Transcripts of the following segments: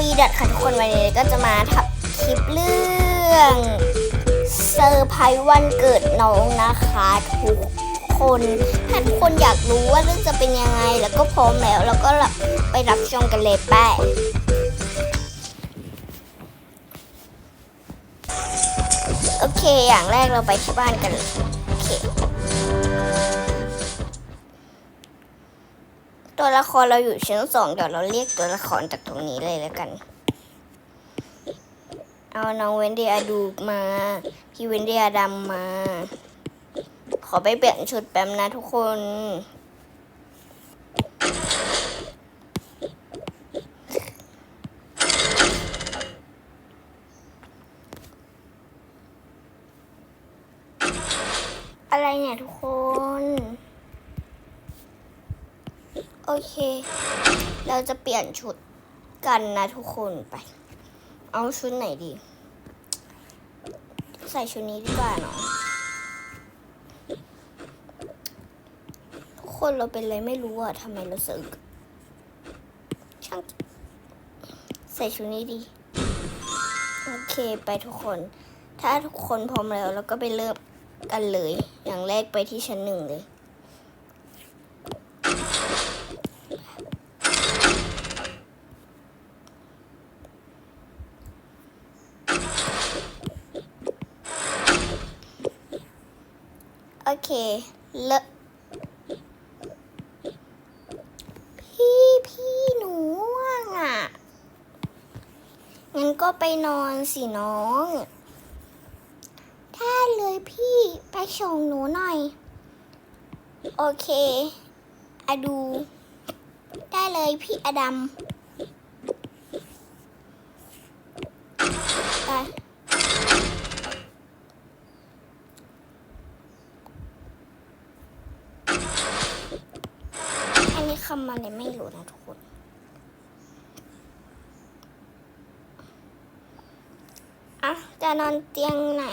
วีดัตค่ะทุกคนวันนี้ก็จะมาทำคลิปเรื่องเซอร์ไพรส์วันเกิดน้องนะคะทุกคนถ้าทุกคนอยากรู้ว่าเรื่องจะเป็นยังไง แล้วก็พร้อมแล้วแล้วก็ไปรับชมกันเลยแป้โอเคอย่างแรกเราไปที่บ้านกันเลยโอเค ตัวละครเราอยู่ชั้นสองเดี๋ยวเราเรียกตัวละครจากตรงนี้เลยแล้วกัน เอาน้องเวนเดียดูมา พี่เวนเดียดำมา ขอไปเปลี่ยนชุดแป๊บนะทุกคนอะไรเนี่ยทุกคน โอเค เราจะเปลี่ยนชุดกันนะทุกคนไป เอาชุดไหนดี ใส่ชุดนี้ดีกว่าเนาะทุกคนเราเป็นอะไรไม่รู้อะทำไมเราสึกช่างใส่ชุดนี้ดี โอเคไปทุกคน ถ้าทุกคนพร้อมแล้วเราก็ไปเริ่มกันเลย อย่างแรกไปที่ชั้นหนึ่งเลย เคเลอะพี่พี่หนูง่วงอะ งั้นก็ไปนอนสิน้อง ได้เลยพี่ไปส่งหนูหน่อย โอเคอะดู ได้เลยพี่อดัมไป อันนี้คำอะไรไม่รู้นะทุกคน อะ จะนอนเตียงไหน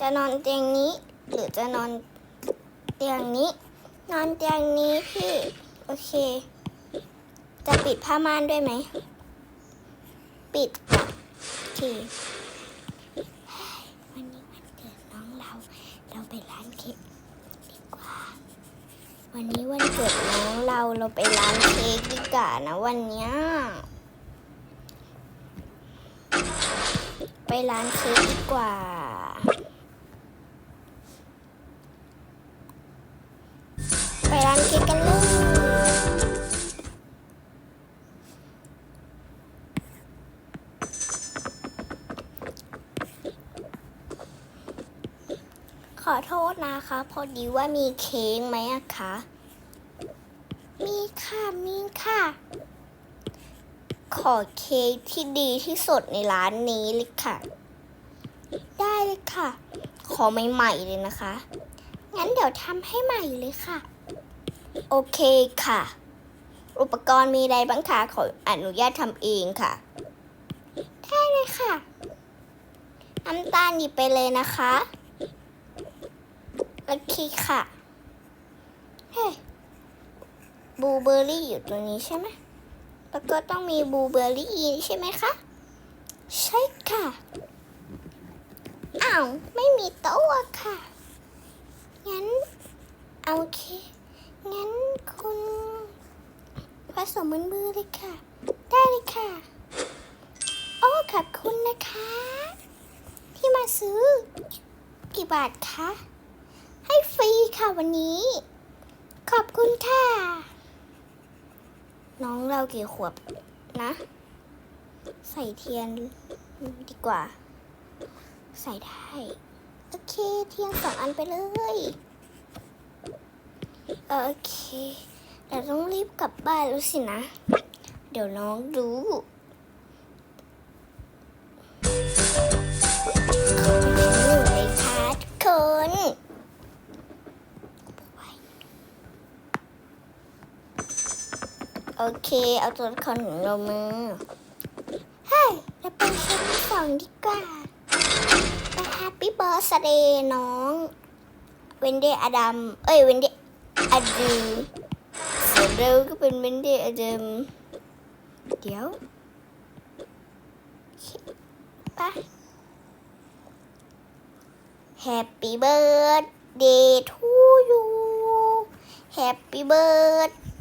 จะนอนเตียงนี้ หรือจะนอนเตียงนี้ นอนเตียงนี้พี่ โอเค จะปิดผ้าม่านด้วยไหม ปิดโอเคเฮ้ยวันนี้วันเกิดน้องเรา เราไปร้านเค้กดีกว่า วันนี้วันเกิดน้องเราเราไปร้านเค้กดีกว่านะวันเนี้ยไปร้านเค้กดีกว่า ไปร้านเค้กกันเลย อโทษนะคะ พอดีว่ามีเค้กไหมอะคะ มีค่ะ มีค่ะ ขอเค้กที่ดีที่สุดในร้านนี้เลยค่ะ ได้เลยค่ะ ขอใหม่ๆเลยนะคะ งั้นเดี๋ยวทำให้ใหม่เลยค่ะ โอเคค่ะ อุปกรณ์มีอะไรบ้างคะ ขออนุญาตทำเองค่ะ ได้เลยค่ะ น้ำตาลหยิบไปเลยนะคะ โอเคค่ะ เฮ้ยบลูเบอร์รี่อยู่ตรงนี้ใช่ไหม แล้วก็ต้องมีบลูเบอร์รี่ใช่ไหมคะ ใช่ค่ะ อ้าว ไม่มีโต๊ะค่ะ งั้น เอาโอเค งั้นคุณผสมมือมือเลยค่ะ ได้เลยค่ะ โอ้ขอบคุณนะคะ ที่มาซื้อ กี่บาทคะ ให้ฟรีค่ะวันนี้ ขอบคุณค่ะ น้องเรากี่ขวบนะ ใส่เทียนดีกว่า ใส่ได้ โอเค เทียนสองอันไปเลยโอเคเราต้องรีบกลับบ้านแล้วสินะ เดี๋ยวน้องรู้ โอเคเอาตัวละครของเรามาเฮ้ยเราไปชั้นสองดีกว่าไปแฮปปี้เบิร์สเดย์น้อง เวนเดย์อดัม เอ้ยเวนเดย์อดูส่วนเราก็เป็นเวนเดย์อดัม เดี๋ยวไป Happy birthday to you Happy birthday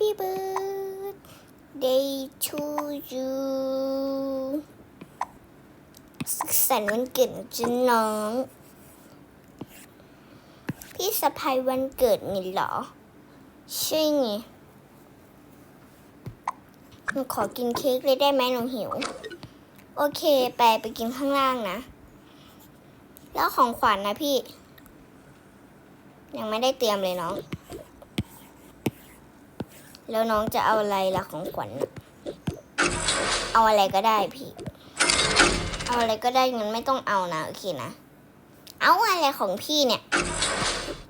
birthday to you สุขสันต์วันเกิดจ้ะน้อง พี่สะพายวันเกิดนี่เหรอ ใช่ไงหนูขอกินเค้กเลยได้ไหมหนูหิว โอเค ไปไปกินข้างล่างนะ แล้วของขวัญนะพี่ ยังไม่ได้เตรียมเลยน้อง แล้วน้องจะเอาอะไรล่ะของขวัญเอาอะไรก็ได้พี่ เอาอะไรก็ได้งั้นไม่ต้องเอานะโอเคนะ เอาอะไรของพี่เนี่ย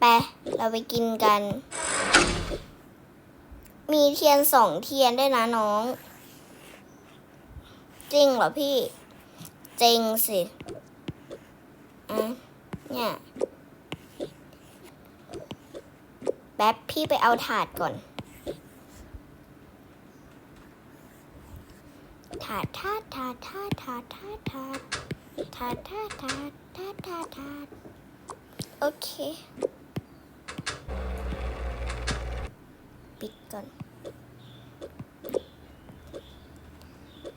ไป เราไปกินกัน มีเทียนสองเทียนด้วยนะน้อง จริงเหรอพี่ จริงสิอะเนี่ยแป๊บพี่ไปเอาถาดก่อน ถาดถาดถาดถาดถาดถาดถาดถาดถาดถาดถาถาถาโอเค ปิดก่อน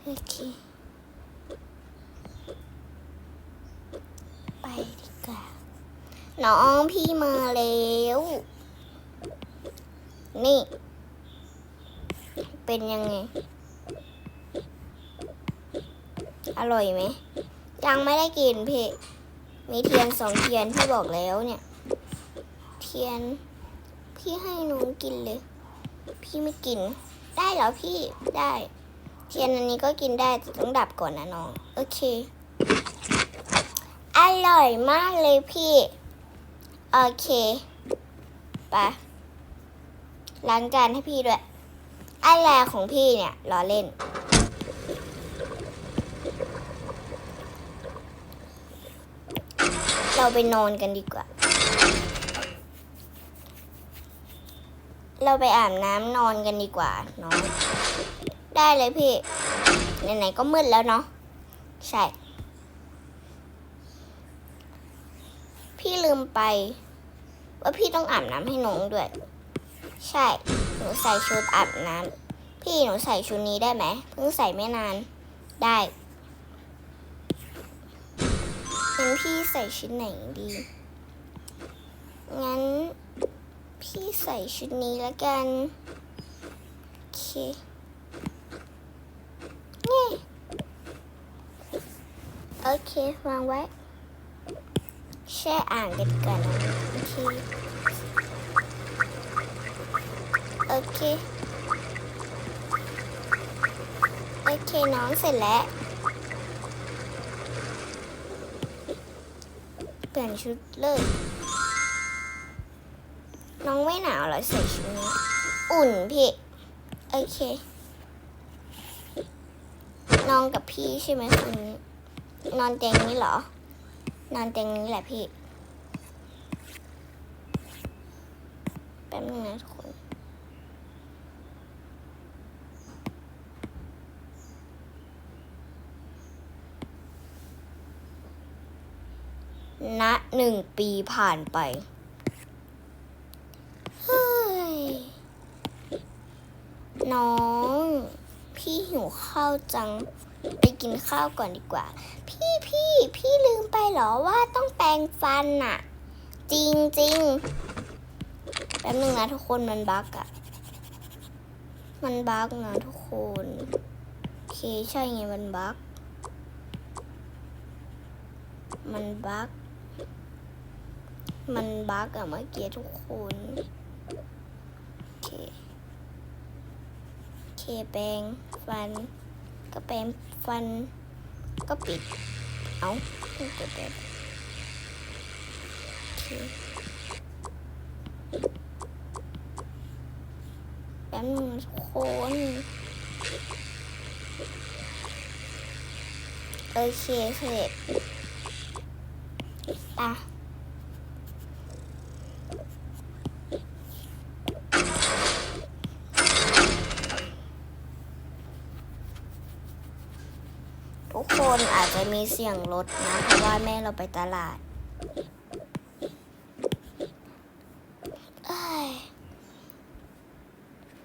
โอเค ไปดีกว่า น้องพี่มาแล้ว นี่ เป็นยังไง อร่อยไหม ยังไม่ได้กินพี่ มีเทียนสองเทียนพี่บอกแล้วเนี่ย เทียน พี่ให้หนูกินเลย พี่ไม่กิน ได้เหรอพี่ ได้ เทียนอันนี้ก็กินได้แต่ต้องดับก่อนนะน้อง โอเค อร่อยมากเลยพี่ โอเค ไปล้างจานให้พี่ด้วยอะไรของพี่เนี่ยล้อเล่น เราไปนอนกันดีกว่า เราไปอาบน้ำนอนกันดีกว่าน้องได้เลยพี่ ไหนๆก็มืดแล้วเนาะ ใช่ พี่ลืมไป ว่าพี่ต้องอาบน้ำให้น้องด้วย ใช่ หนูใส่ชุดอาบน้ำพี่หนูใส่ชุดนี้ได้ไหม เพิ่งใส่ไม่นาน ได้ งั้นพี่ใส่ชุดไหนดี งั้น พี่ใส่ชุดนี้แล้วกัน โอเคนี่โอเค วางไว้ แช่อ่างกันก่อนนะโอเค โอเค โอเค น้องเสร็จแล้ว เปลี่ยนชุดเลยน้องไม่หนาวหรอใส่ชุดนี้ อุ่นพี่ โอเค นอนกับพี่ใช่ไหมคืนนี้ นอนเตียงนี้เหรอ นอนเตียงนี้แหละพี่ แป๊บนึงนะทุกคน ณหนึ่งปีผ่านไปเฮ้ยน้อง พี่หิวข้าวจัง ไปกินข้าวก่อนดีกว่า พี่พี่พี่ลืมไปเหรอว่าต้องแปรงฟันน่ะ จริงจริงแป๊บนึงนะทุกคนมันบั๊กอะมันบั๊กนะทุกคนโอเคใช่ไงมันบั๊กมันบั๊ก มันบั๊กอะเมื่อกี้ทุกคนโอเคโอเคแปรงฟัน ก็แปรงฟัน ก็ปิด เอาเพิ่งกดได้โอเคแป๊บนึงทุกคนโอเคเสร็จอะ ทุกคนอาจจะมี เสียงรถนะ เพราะว่าแม่เราไปตลาดเอ้ย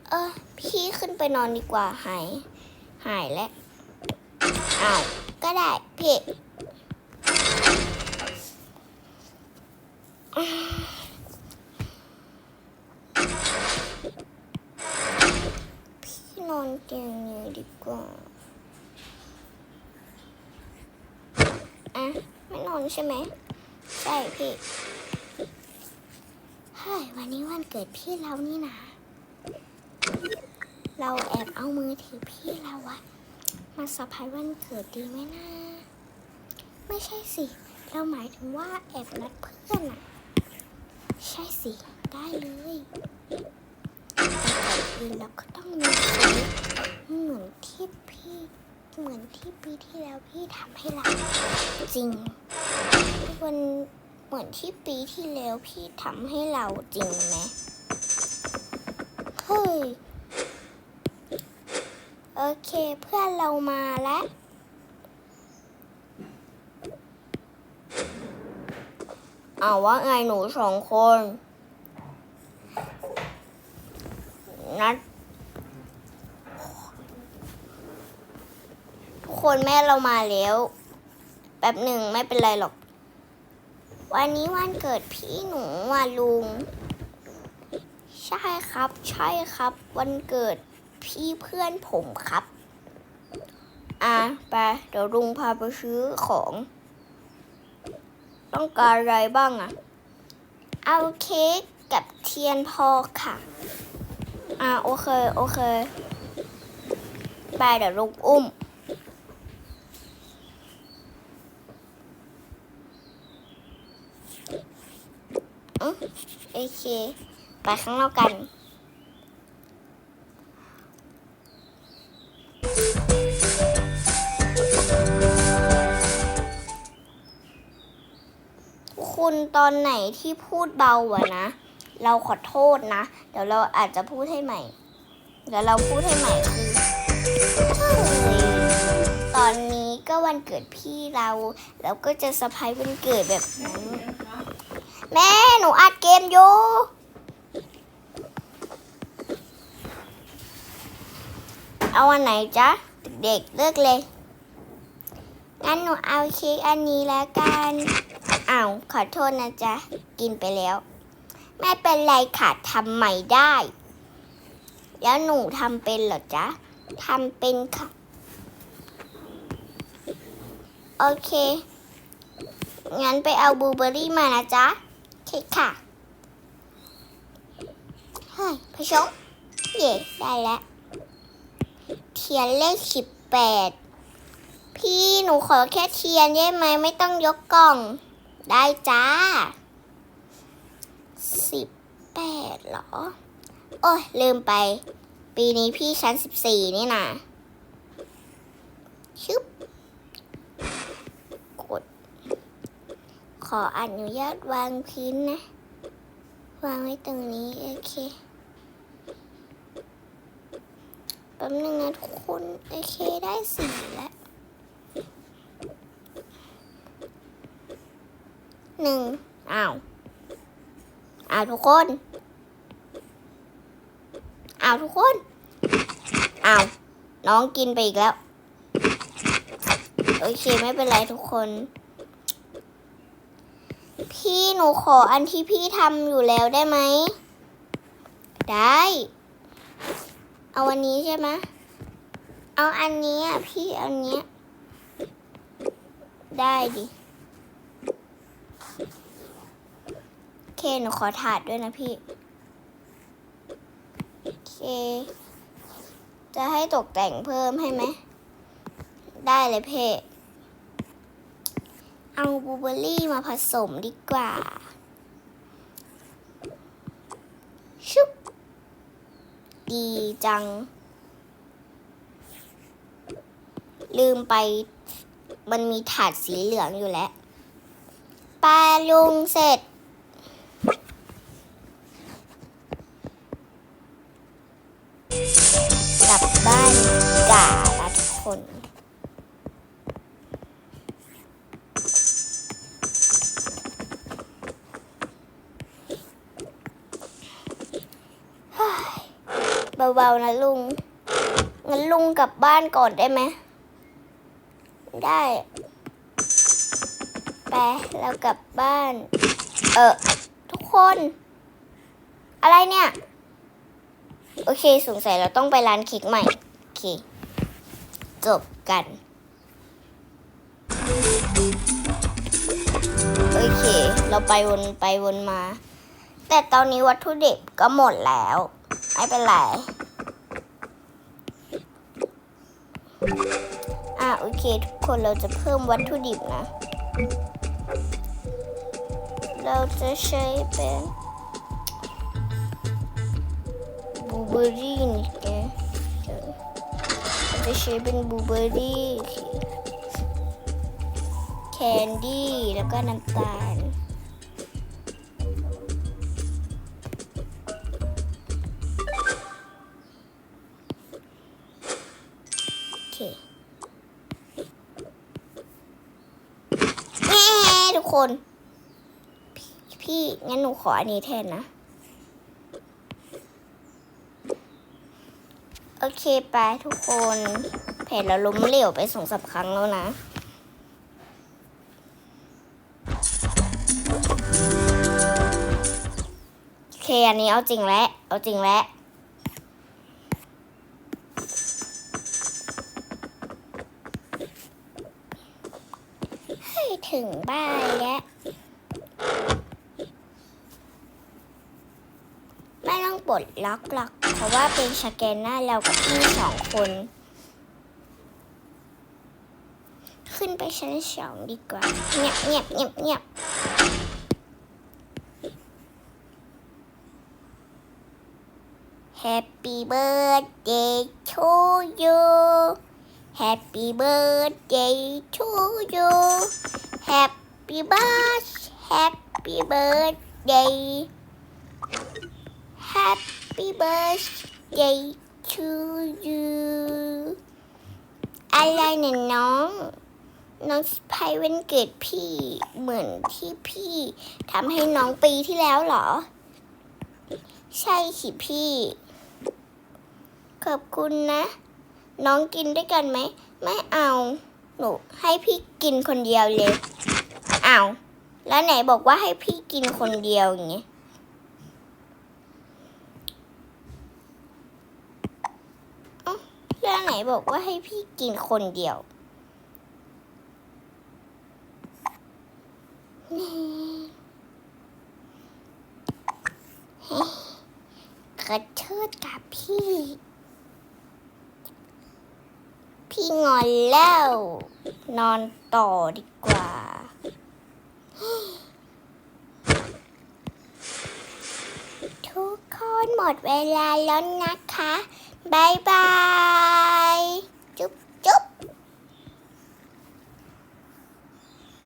เออพี่ขึ้นไปนอนดีกว่าหาย หายแล้วอ้าวก็ได้พี่พี่นอนเตียงนี้ดีกว่า อะไม่นอนใช่ไหมใช่พี่เฮ้ยวันนี้วันเกิดพี่เรานี่นะ เราแอบเอามือถือพี่เราอะมาสะพายวันเกิดดีไหมนะไม่ใช่สิ เราหมายถึงว่าแอบนัดเพื่อนอะใช่สิ ได้เลยแต่ก่อนอื่นเราก็ต้องมีเค้กเหมือนที่พี่ เหมือนที่ปีที่แล้วพี่ทำให้เราจริงวันเหมือนที่ปีที่แล้วพี่ทำให้เราจริงไหมเฮ้ยโอเคเพื่อนเรามาแล้วเอาว่าไงหนูสองคน นัด ทุก คนแม่เรามาแล้วแป๊บหนึ่งไม่เป็นไรหรอก วันนี้วันเกิดพี่หนูว่ะลุง ใช่ครับ ใช่ครับ วันเกิดพี่เพื่อนผมครับ อะไปเดี๋ยวลุงพาไปซื้อของ ต้องการอะไรบ้างอะเอาเค้กกับเทียนพอค่ะ อะโอเค โอเค ไปเดี๋ยวลุงอุ้ม โอเค ไปข้างนอกกัน คุณตอนไหนที่พูดเบาอะนะ เราขอโทษนะ เดี๋ยวเราอาจจะพูดให้ใหม่ เดี๋ยวเราพูดให้ใหม่คือตอนนี้ก็วันเกิดพี่เรา แล้วก็จะสะพายวันเกิดแบบนั้นแม่ หนูอัดเกมอยู่เอาอันไหนจ๊ะ เด็กเลือกเลย งั้นหนูเอาเค้กอันนี้แล้วกันอ้าวขอโทษนะจ๊ะ กินไปแล้ว ไม่เป็นไรค่ะทำใหม่ได้ แล้วหนูทำเป็นเหรอจ๊ะทำเป็นค่ะ โอเค งั้นไปเอาบลูเบอร์รี่มานะจ๊ะ โอเคค่ะ เฮ้ยพชกเย่ได้แล้ว เทียนเลขสิบแปด พี่หนูขอแค่เทียนได้ไหมไม่ต้องยกกล่อง ได้จ้า สิบแปดเหรอ โอ้ยลืมไป ปีนี้พี่ชั้นสิบสี่นี่นะชึบ กด ขออนุญาตวางพื้นนะ วางไว้ตรงนี้ โอเคแป๊บนึงนะทุกคน โอเคได้สี่แล้วหนึ่งอ้าวอ้าวทุกคนอ้าวทุกคนอ้าวน้องกินไปอีกแล้ว โอเค ไม่เป็นไรทุกคน พี่หนูขออันที่พี่ทำอยู่แล้วได้ไหม ได้ เอาอันนี้ใช่ไหมเอาอันนี้อะพี่เอาอันเนี้ยได้ดิโอเคหนูขอถาดด้วยนะพี่โอเค จะให้ตกแต่งเพิ่มให้ไหม ได้เลยเพ่ เอาบลูเบอร์รี่มาผสมดีกว่า ชุบ ดีจัง ลืมไป มันมีถาดสีเหลืองอยู่แล้วปลาลุงเสร็จกลับบ้านกา เบาๆนะลุง งั้นลุงกลับบ้านก่อนได้ไหม ได้ ไป เรากลับบ้าน เออ ทุกคน อะไรเนี่ย โอเค สงสัยเราต้องไปร้านเค้กใหม่ โอเค จบกัน โอเค เราไปวนไปวนมา แต่ตอนนี้วัตถุดิบก็หมดแล้ว ไม่เป็นไร อะโอเค ทุกคนเราจะเพิ่มวัตถุดิบนะ เราจะใช้เป็นบูเบอรี่นี่แกเราจะใช้เป็นบูเบอร์รี่แคนดี้แล้วก็น้ำตาล เคแม่ทุกคนพี่พี่งั้นหนูขออันนี้แทนนะ โอเคไปทุกคนเพจเราล้มเหลวไปสองสามครั้งแล้วนะโอเคอันนี้เอาจริงแล้วเอาจริงแล้ว ถึงบ้านแล้วไม่ต้องปลดล็อกหรอกเพราะว่าเป็นสแกนหน้าเรากับพี่สองคน ขึ้นไปชั้นสองดีกว่า เงียบเงียบเงียบเงียบ Happy birthday to you Happy birthday to you Happy birthday Happy birthday Happy birthday to you อะไรเนี่ยน้อง น้องสไปวันเกิดพี่เหมือนที่พี่ทำให้น้องปีที่แล้วเหรอ ใช่สิพี่ ขอบคุณนะ น้องกินด้วยกันไหม ไม่เอา หนูให้พี่กินคนเดียวเลยอ้าวแล้วไหนบอกว่าให้พี่กินคนเดียวอย่างเงี้ยเอ้าแล้วไหนบอกว่าให้พี่กินคนเดียวนี่เฮ้ขอโทษกับพี่ พี่งอนแล้ว นอนต่อดีกว่า ทุกคนหมดเวลาแล้วนะคะ บ๊ายบาย จุ๊บ